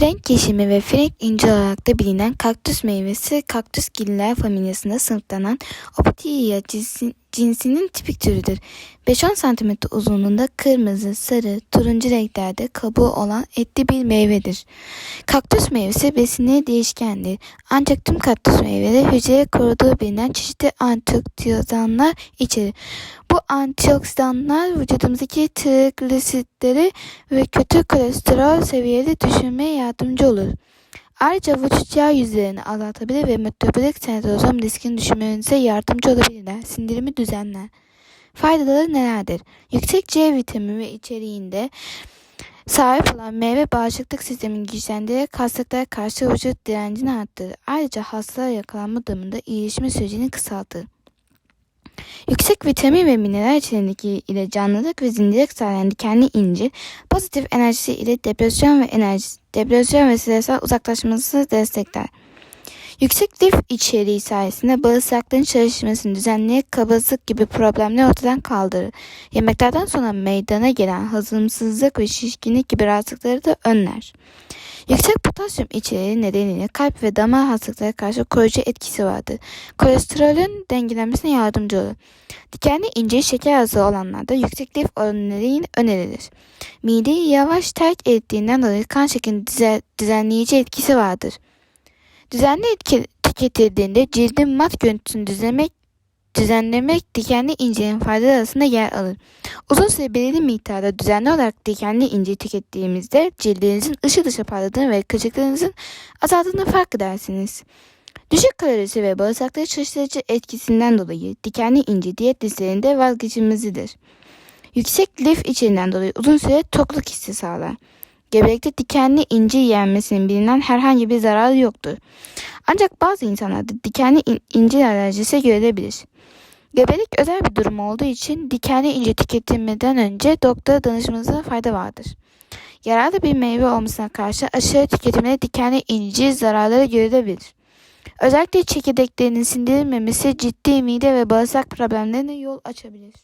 Frank yeşimi ve Frank inci olarak da bilinen kaktüs meyvesi kaktüs giller familyasında sınıflanan Opitia cinsi- cinsinin tipik türüdür. 5-10 cm uzunluğunda kırmızı, sarı, turuncu renklerde kabuğu olan etli bir meyvedir. Kaktüs meyvesi besini değişkendir. Ancak tüm kaktüs meyveleri hücreye koruduğu bilinen çeşitli antioksidanlar içerir. Bu antioksidanlar vücudumuzdaki trigliseritleri ve kötü kolesterol seviyeleri düşürmeye yardımcı olur. Ayrıca vücut yağ yüzeyini azaltabilir ve metabolik sendrom riskini düşürmenize yardımcı olabilirler. Sindirimi düzenler. Faydaları nelerdir? Yüksek C vitamini ve içeriğinde sahip olan meyve bağışıklık sistemini güçlendirerek hastalıklara karşı vücut direncini arttırır. Ayrıca hastalara yakalanma durumunda iyileşme sürecini kısaltır. Yüksek vitamin ve mineral içeriği ile canlılık ve zindelik sağlayan dikenli incir, pozitif enerjisi ile depresyon ve enerji, depresyon ve stresten uzaklaşması destekler. Yüksek lif içeriği sayesinde bağırsakların çalışmasını düzenleyerek kabızlık gibi problemleri ortadan kaldırır. Yemeklerden sonra meydana gelen hazımsızlık ve şişkinlik gibi rahatsızlıkları da önler. Yüksek potasyum içeriği nedeniyle kalp ve damar hastalıklarına karşı koruyucu etkisi vardır. Kolesterolün dengelenmesine yardımcı olur. Dikenli ince şeker azı olanlarda yüksek lif nedeniyle önerilir. Mideyi yavaş terk ettiğinden dolayı kan şeklini düze- düzenleyici etkisi vardır. Düzenli tüketildiğinde cildin mat görüntüsünü düzenlemek, düzenlemek dikenli incinin faydaları arasında yer alır. Uzun süre belirli miktarda düzenli olarak dikenli inci tükettiğimizde cildinizin ışıl dışı parladığını ve kırışıklığınızın azaldığını fark edersiniz. Düşük kalorisi ve bağırsakları çalıştırıcı etkisinden dolayı dikenli inci diyet listelerinde vazgeçilmezidir. Yüksek lif içeriğinden dolayı uzun süre tokluk hissi sağlar. Gebelikte dikenli inci yenmesinin bilinen herhangi bir zararı yoktur. Ancak bazı insanlarda dikenli in- inci alerjisi görülebilir. Gebelik özel bir durum olduğu için dikenli inci tüketilmeden önce doktora danışmanızda fayda vardır. Yararlı bir meyve olmasına karşı aşırı tüketimde dikenli inci zararları görülebilir. Özellikle çekirdeklerinin sindirilmemesi ciddi mide ve bağırsak problemlerine yol açabilir.